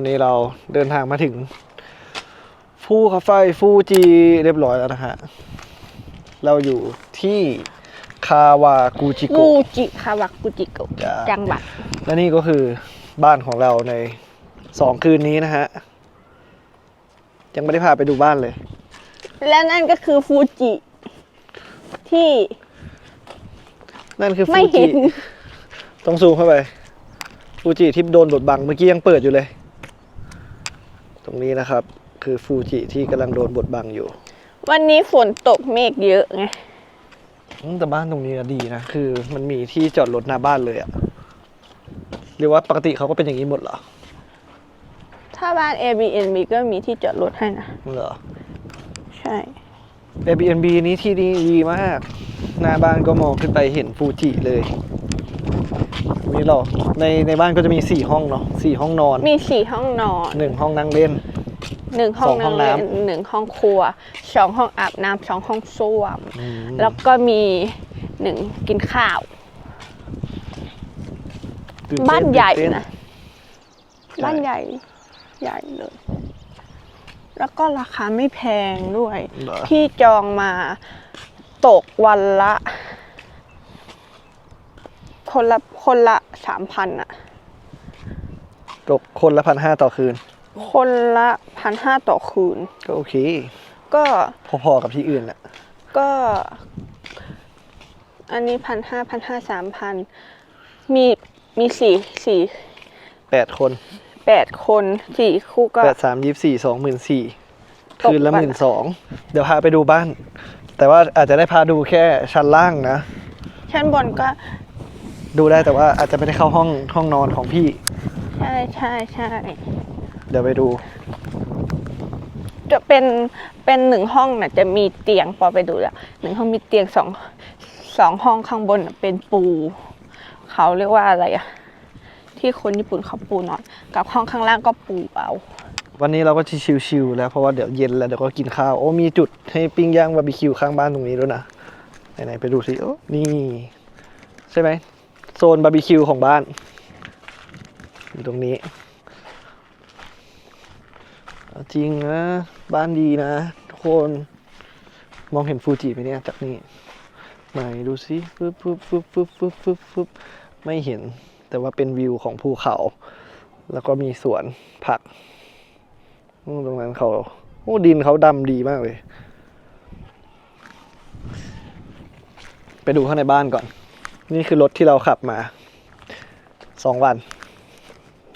ตอนนี้เราเดินทางมาถึงภูเขาไฟฟูจิเรียบร้อยแล้วนะฮะ เราอยู่ที่คาวากูจิกูโกะจิคาวากุจิโกะจ้ะ จังหวัดและนี่ก็คือบ้านของเราในสองคืนนี้นะฮะ ยังไม่ได้พาไปดูบ้านเลย และนั่นก็คือฟูจิ ที่นั่นคือไม่ฟูเห็จินต้องซูมเข้าไป ฟูจิที่โดนบดบังเมื่อกี้ยังเปิดอยู่เลยต รงนี้นะครับ คือฟูจิที่กำลังโดนบดบังอยู่ วันนี้ฝนตกเมฆเยอะไงอืมแต่บ้านตรงนี้นะดีนะคือ มันมีที่จอดรถหน้าบ้านเลยอะหรือว่าปกติเขาก็เป็นอย่างนี้หมดเหรอถ้าบ้าน Airbnb ก็มีที่จอดรถให้นะ เหรอ ใช่ Airbnb นี้ที่ดีดีมาก หน้าบ้านก็มองขึ้นไปเห็นฟูจิเลย มีหรอในในบ้านก็จะมีสี่ห้องเนาะสี่ห้องนอนมีสี่ห้องนอนหนึ่งห้องนั่งเล่นหนึ่งห้องสองห้องนั่งน้ำเล่นหนึ่งห้องครัวสองห้องอาบน้ำสองห้องส้วมอืมแล้วก็มีหนึ่งกินข้าวตื่เต้บ้านใหญ่ตื่เต้นะใช่บ้านใหญ่ใหญ่เลย แล้วก็ราคาไม่แพงด้วยเหรอที่จองมาตกวันละ คนละคนละสามพันอะตกคนละพันห้าต่อคืน คนละพันห้าต่อคืน ก็โอเค ก็พอๆกับที่อื่นแหละก็ อันนี้พันห้าพันห้าสามพันมีมีสี่สี่แปดคนแปดคนสี่คู่ก็แปดสามยี่สี่สองหมื่นสี่ตกคืนละวัหนมื่นสองเดี๋ยวพาไปดูบ้าน แต่ว่าอาจจะได้พาดูแค่ชั้นล่างนะ ชั้นบนก็ ดูได้แต่ว่าอาจจะไม่ได้เข้าห้องห้องนอนของพี่ ใช่ใช่ใช่เดี๋ยวไปดู จะเป็นเป็นหนึ่งห้องน่ะจะมีเตียงพอไปดูแล้วหนึ่งห้องมีเตียงสองสองห้องข้างบนน่ะเป็นปู เขาเรียกว่าอะไรอะที่คนญี่ปุ่นเขาปูนอน กับห้องข้างล่างก็ปูเอาวันนี้เราก็ชิวๆแล้วเพราะว่าเดี๋ยวเย็นแล้วเดี๋ยวก็กินข้าว โอ้มีจุดให้ปิ้งย่างบาร์บีคิวข้างบ้านตรงนี้ด้วยนะไหนๆไปดูสิโอ้นี่ ใช่ไหม โซนบาร์บีคิวของบ้าน อยู่ตรงนี้จริงนะ บ้านดีนะทุกคนมองเห็นฟูจิไหมเนี่ยจากนี่ไหนดูสิฟึบฟึบฟึบฟึบฟึบฟึบฟึบไม่เห็นแต่ว่าเป็นวิวของภูเขา แล้วก็มีสวนผักตรงนั้นเขาโอ้ดินเขาดำดีมากเลย ไปดูข้างในบ้านก่อน นี่คือรถที่เราขับมาสองวัน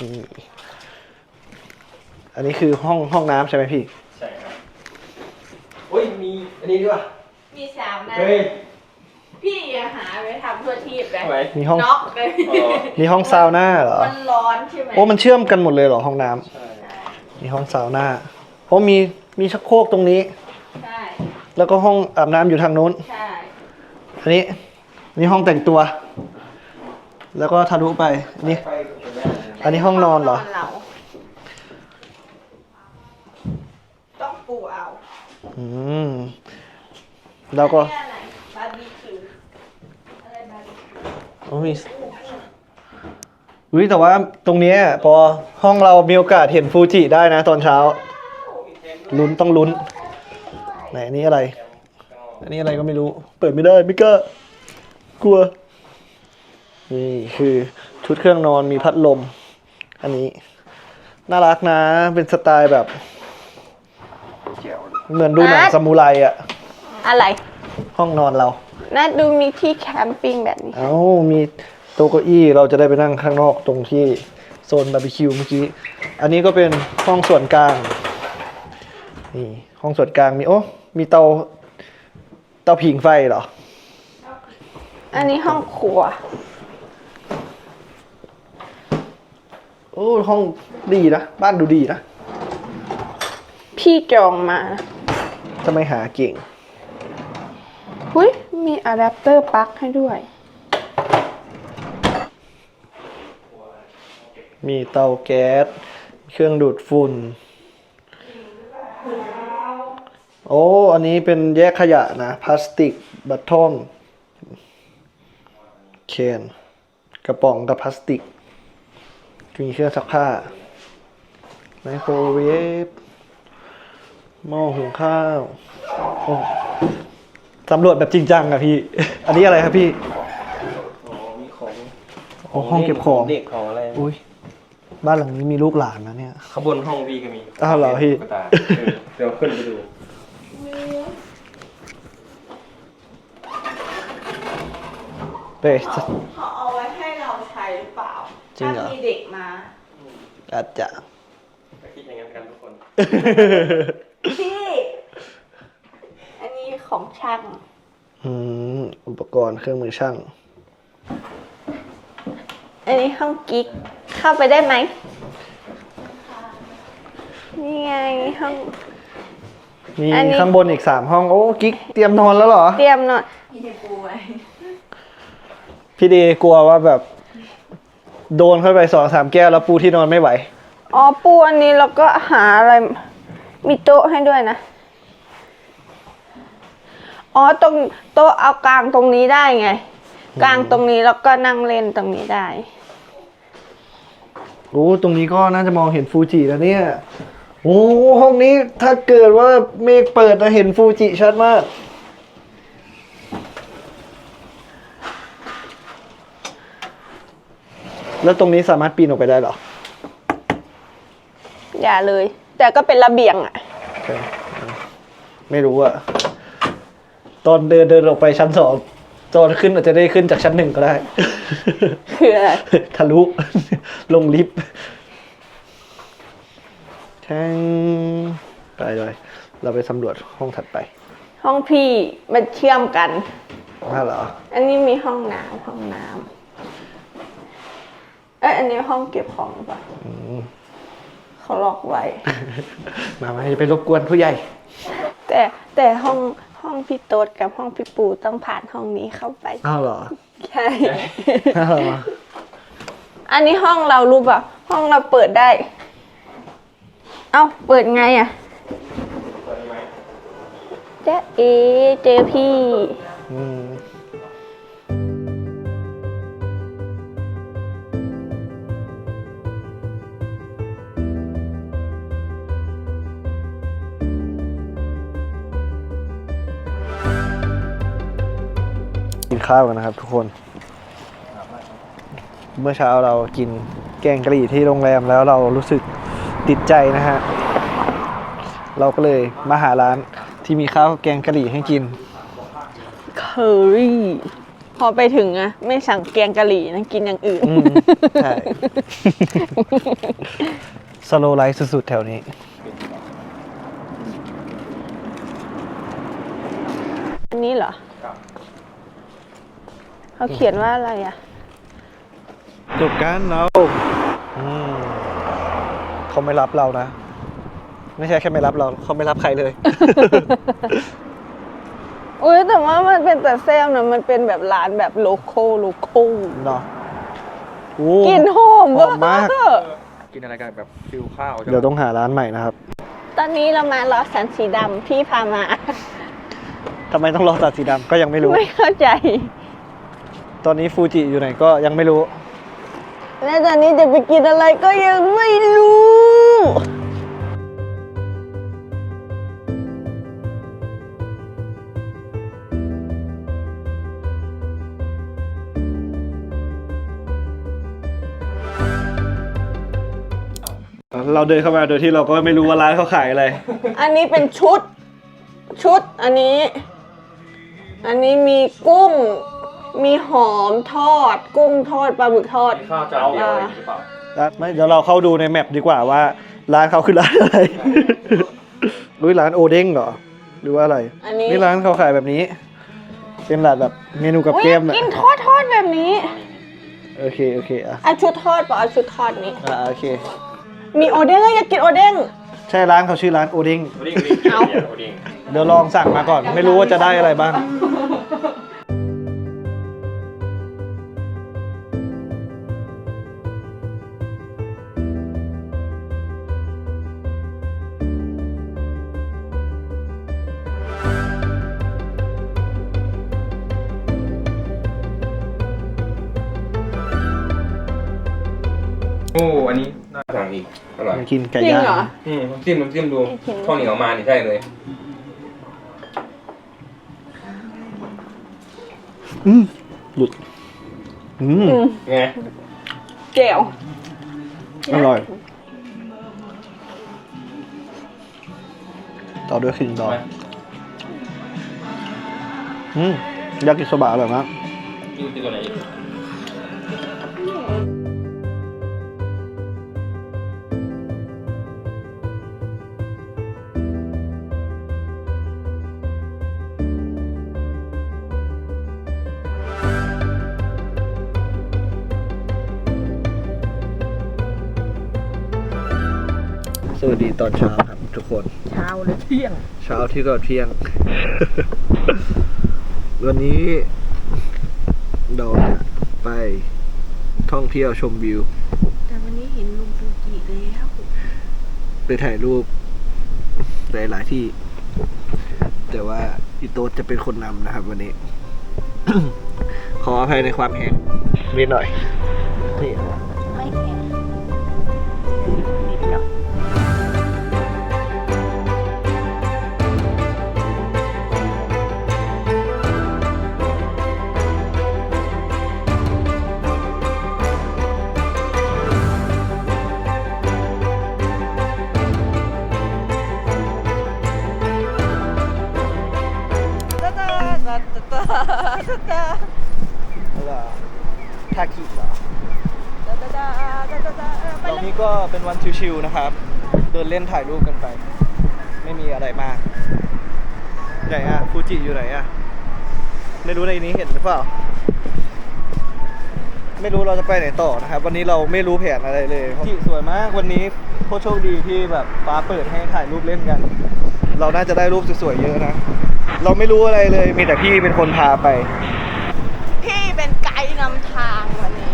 นี่อันนี้คือห้องห้องน้ำใช่ไหมพี่ ใช่ครับโอ้ยมีอันนี้ด้วยมีสามนะ เฮ้ย พี่อย่าหาไปทำเพื่อทีบเลยทำไม มีห้องน็อกเลย อ๋อ มีห้องซาวน่าเหรอ มันร้อนใช่ไหมโอ้มันเชื่อมกันหมดเลยเหรอห้องน้ำใช่มีห้องซาวน่าโอ้มีมีชักโครกตรงนี้ ใช่ แล้วก็ห้องอาบน้ำอยู่ทางนู้น ใช่ อันนี้ นี่ห้องแต่งตัว แล้วก็ทะลุไปนี่ไปกับคุณแม่เลยอันนี้ห้องนอนเหรอเราต้องปูเอาอืมแล้วก็อันนี้อะไรบาร์บีคิวอะไรบาร์บีคิวโอ้มีอุ้ยแต่ว่าตรงเนี้ยพอห้องเรามีโอกาสเห็นฟูจิได้นะ ตอนเช้า ลุ้นต้องลุ้น ไหนอันนี้อะไร อันนี้อะไรก็ไม่รู้ เปิดไม่ได้ไม่กล้า กลัว นี่คือชุดเครื่องนอนมีพัดลม อันนี้ น่ารักนะ เป็นสไตล์แบบ เหมือนดูหนังซามูไรอะอะไร ห้องนอนเรา น่าดูมีที่แคมปิ้งแบบนี้ เอ้า มีโต๊ะเก้าอี้เราจะได้ไปนั่งข้างนอกตรงที่โซนบาร์บีคิวเมื่อกี้ อันนี้ก็เป็นห้องส่วนกลาง นี่ห้องส่วนกลางมีโอ้ มีเตา เตาผิงไฟเหรอ อันนี้ห้องครัว โอ้ห้องดีนะ บ้านดูดีนะ พี่จองมาทำไมหาเก่ง หุยมีอะแดปเตอร์ปลั๊กให้ด้วย มีเตาแก๊ส เครื่องดูดฝุ่น โอ้ อันนี้เป็นแยกขยะนะ พลาสติก บัตทอม เคนกระป๋องกับพลาสติกมีเครื่องซักผ้าไมโครเวฟหม้อหุงข้าวโอ้สำรวจแบบจริงจังอะพี่ อันนี้อะไรครับพี่อ๋อมีของโอ้ห้องเก็บของเด็กของอะไรอุ้ยบ้านหลังนี้มีลูกหลานนะเนี่ยขางบวนห้องพี่ก็มีอ้าวเหรอพี่ตุ๊กตาเออเดี๋ยวขึ้นไปดู เฮ้ยเขาเอาไว้ให้เราใช้หรือเปล่าจริงเหรอ ถ้ามีเด็กมา อาจจะ ก็คิดอย่างนั้นกันทุกคนพี่ อันนี้ของช่างอืมอุปกรณ์เครื่องมือช่าง อันนี้ห้องกิ๊ก เข้าไปได้ไหม นี่ไงห้อง มีอันนี้ ข้างบนอีกสามห้อง โอ้ กิ๊กเตรียมนอนแล้วเหรอ เตรียมหน่อย พี่ดีกลัวว่าแบบ โดนเข้าไปสองสามแก้วแล้วปูที่นอนไม่ไหว อ๋อปูอันนี้เราก็หาอะไร มีโต๊ะให้ด้วยนะ อ๋อตรงโต๊ะเอากลางตรงนี้ได้ไง กลางตรงนี้แล้วก็นั่งเล่นตรงนี้ได้ โอ้ตรงนี้ก็น่าจะมองเห็นฟูจิแล้วเนี่ย โอ้ห้องนี้ถ้าเกิดว่าเมฆเปิดนะเห็นฟูจิชัดมาก แล้วตรงนี้สามารถปีนออกไปได้เหรอ อย่าเลย แต่ก็เป็นระเบียงอะโอเคไม่รู้อะตอนเดินเดินออกไปชั้นสองตอนขึ้นอาจจะได้ขึ้นจากชั้นหนึ่งก็ได้ คืออะไรทะลุ ลงลิฟต์แทงไปเลยเราไปสำรวจห้องถัดไป ห้องพี่มันเชื่อมกันน่าเหรอ อันนี้มีห้องน้ำห้องน้ำ เอ้ยอันนี้ห้องเก็บของปะเขาล็อกไว้ มามาจะไปรบกวนผู้ใหญ่ แต่แต่ห้องห้องพี่โต๊ดกับห้องพี่ปูต้องผ่านห้องนี้เข้าไปอ้าวเหรอใช่อ้าวเหรออันนี้ห้องเรารู้ป่ะห้องเราเปิดได้ เอ้าเปิดไงอะเจ๊เอเจอพี่ อืม ข้าวกันนะครับ ทุกคน เมื่อเช้าเรากินแกงกะหรี่ที่โรงแรมแล้วเรารู้สึกติดใจนะฮะ เราก็เลยมาหาร้านที่มีข้าวแกงกะหรี่ให้กิน เคอรี่ พอไปถึงอะไม่สั่งแกงกะหรี่นะกินอย่างอื่น อืมใช่ สโลไลท์สุดๆ แถวนี้ อันนี้เหรอ เขาเขียนว่าอะไรอะจบกันเราอืมเขาไม่รับเรานะ ไม่ใช่แค่ไม่รับเราเขาไม่รับใครเลย อุ้ยแต่ว่ามันเป็นแต่แซมนะมันเป็นแบบร้านแบบโลโก้โลโก้เนาะโอ้กลินหอมหอมมาก เวอร์กินอะไรกันแบบฟิวข้าวเดี๋ยวต้องหาร้านใหม่นะครับตอนนี้เรามาลอสันสีดำพี่พามา ทำไมต้องรอตัดสีดำก็ยังไม่รู้ ไม่เข้าใจ ตอนนี้ฟูจิอยู่ไหนก็ยังไม่รู้ และตอนนี้จะไปกินอะไรก็ยังไม่รู้ เราเดินเข้ามาโดยที่เราก็ไม่รู้ว่าร้านเขาขายอะไร อันนี้เป็นชุด ชุดอันนี้ อันนี้มีกุ้ง มีหอมทอด กุ้งทอดปลาหมึกทอดข้าวจานเดียวเองหรือเปล่าร้านไม่เดี๋ยวเราเข้าดูในแมปดีกว่าว่า ร้านเขาคือร้านอะไร รู้ร้านโอเด้งเหรอ หรือว่าอะไร อันนี้ นี่ร้านเขาขายแบบนี้ เป็นร้านแบบเมนูกับอุ๊ยเกอยามกอะกินทอดทอดแบบนี้โอเคโอเคอะเอาชุดทอดป่ะเอาชุดทอดนี้ อะโอเค มีโอเด้งอะอยากกินโอเด้ง ใช่ร้านเขาชื่อร้านโอเด้ง โอดิ้งโอดิ้งเอา โอดิ้งเดี๋ยวลองสั่งมาก่อน ไม่รู้ว่าจะได้อะไรบ้าง อ้อันนี้น่าสั่งอีกอร่อยมากินไก่จริงย่างเหรอ อืมจิ้มน้ำจิ้มดูไม่กินข้าวเหนียวมานี่ใช่เลยอืมหลุด อืม อืมไงเจ๋วอร่อย ต่อด้วยขิงดองอืมยากิโซบะอร่อยมากกินตัวไหน ตอนเช้าครับ ทุกคน เช้าหรือเที่ยง เช้าที่ก่อนเที่ยง วันนี้เราจะไปท่องเที่ยวชมวิว แต่วันนี้เห็นลุงฟูจิแล้วไปถ่ายรูปหลายๆที่ แต่ว่าอีโต๊ดจะเป็นคนนำนะครับ วันนี้ ขออภัยในความแห้งนิดหน่อยนี่ อะไรทาคิเหรอตอนนี้ก็เป็นวันชิวๆนะครับ เดินเล่นถ่ายรูปกันไป ไม่มีอะไรมากไหนอะฟูจิอยู่ไหนอะไม่รู้ในนี้เห็นหรือเปล่า ไม่รู้เราจะไปไหนต่อนะครับ วันนี้เราไม่รู้แผนอะไรเลยที่สวยมากวันนี้โคตรโชคดีที่แบบฟ้าเปิดให้ถ่ายรูปเล่นกัน เราน่าจะได้รูปสวยๆเยอะนะ เราไม่รู้อะไรเลย มีแต่พี่เป็นคนพาไป พี่เป็นไกด์นำทางวันนี้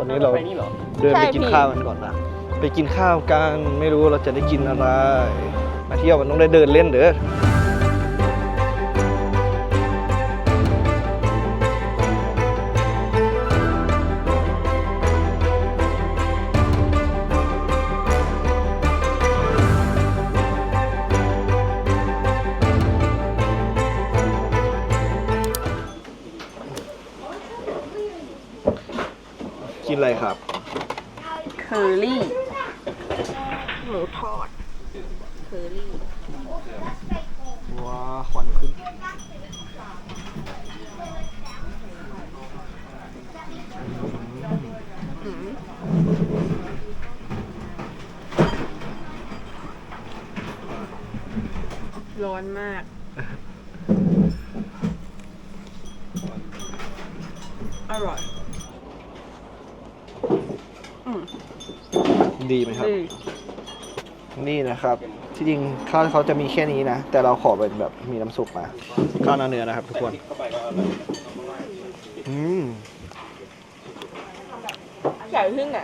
วันนี้เราไปนี่เหรอ เดินไปใช่กินพี่ข้าวกันก่อนนะไปกินข้าวกันไม่รู้เราจะได้กินอะไร มาเที่ยวมันต้องได้เดินเล่นเด้อ ทอดเคอรี่ว้าควันขึ้นร้อนมาก อร่อย อืมดีไหมครับ ดี นี่นะครับ ที่จริงข้าวเขาจะมีแค่นี้นะ แต่เราขอเป็นแบบมีน้ำซุปมา ข้าวหน้าเนื้อนะครับทุกคนเข้าไปก็อร่อยอืมใส่ที่ไหน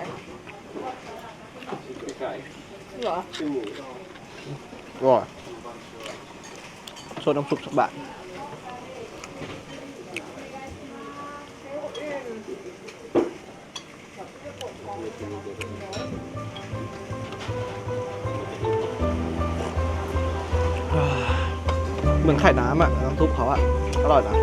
ไก่เหรอซึ่งหมูอร่อยโซดน้ำซุปสักบาท เหมือนไข่น้ำอะน้ำซุปเขาอะอร่อยนะ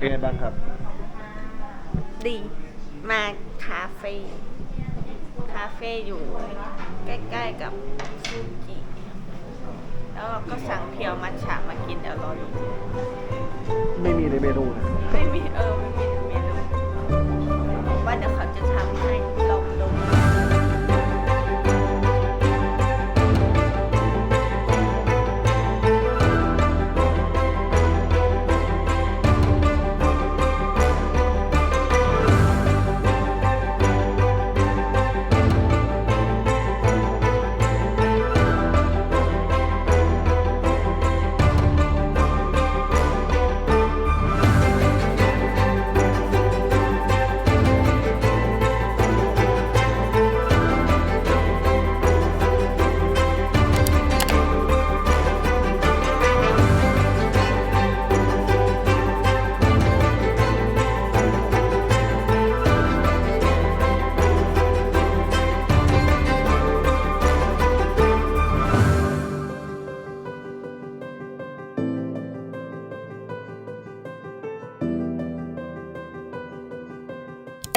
เป็นไงบ้างครับ ดีมาคาเฟ่คาเฟ่อยู่ใกล้ๆกับซูจิแล้วเราก็สั่งเพียวมัทฉะมากินเดี๋ยวรอดูไม่มีในเมนูนะ ไม่มีเออไม่มี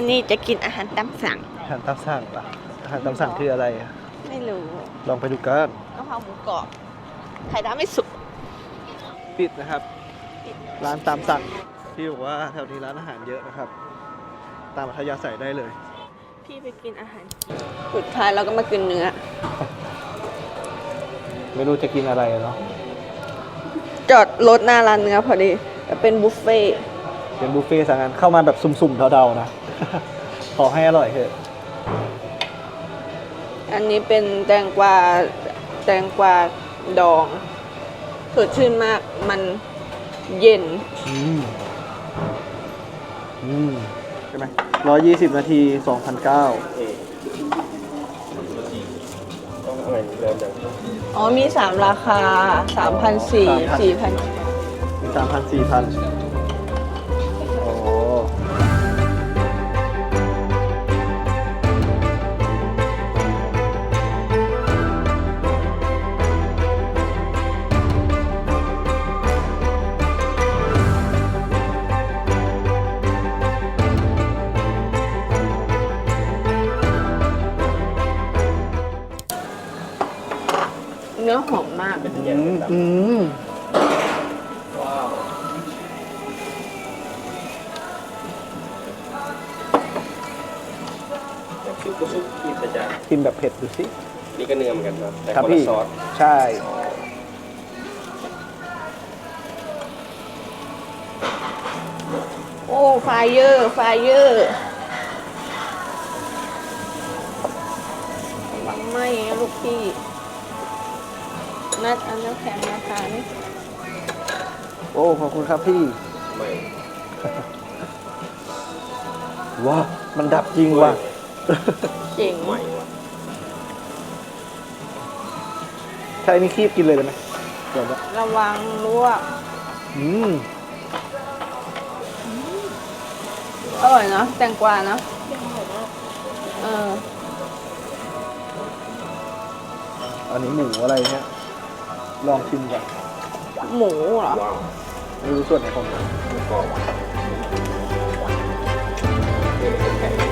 อันนี้จะกินอาหารตามสั่ง อาหารตามสั่งปะอาหารตามสั่งคืออะไรอะไม่รู้ลองไปดูกันกะเพราหมูกรอบไข่ดาวไม่สุกปิดนะครับ ร้านตามสั่งพี่บอกว่าแถวนี้ร้านอาหารเยอะนะครับ ตามอัธยาศัยได้เลย พี่ไปกินอาหารสุดท้ายเราก็มากินเนื้อ ไม่รู้จะกินอะไรเนาะจอดรถหน้าร้านเนื้อพอดีแต่เป็นบุฟเฟ่ต์ เป็นบุฟเฟ่ต์สั่งงานเข้ามาแบบสุ่มๆเดาๆนะ ขอให้อร่อยเถอะอันนี้เป็นแตงกวาแตงกวาดองสดชื่นมากมันเย็น อืมอืมใช่ไหมร้อยยี่สิบนาทีสองพันเก้าต้องอะไรเริ่มจากอ๋อมีสามราคาสามพันสี่สี่พันมีสามพันสี่พัน อืมอืมแบบซุปก็ซุปอีกแต่จานกินแบบเผ็ดดูสินี่ก็เนื้อเหมือนกันครับ แต่ครับคนพี่ละซอสใช่ โอ้ไฟเยอร์ไฟเยอร์ระวังไหมนะลูกพี่ นัดอันน้ำแข็งมาทานโอ้ ขอบคุณครับพี่ไม่ว้ามันดับจริงว่ะ เจ๋งไม่ว่ะใช่นี่คีบกินเลยได้ไหมเดี๋ยวนะระวังลวกอืม อร่อยเนอะแตงกวาเนอะเออ อันนี้หมูอะไรเนี่ย ลองชิมก่อนหมูเหรอไม่รู้ส่วนไหนของมัน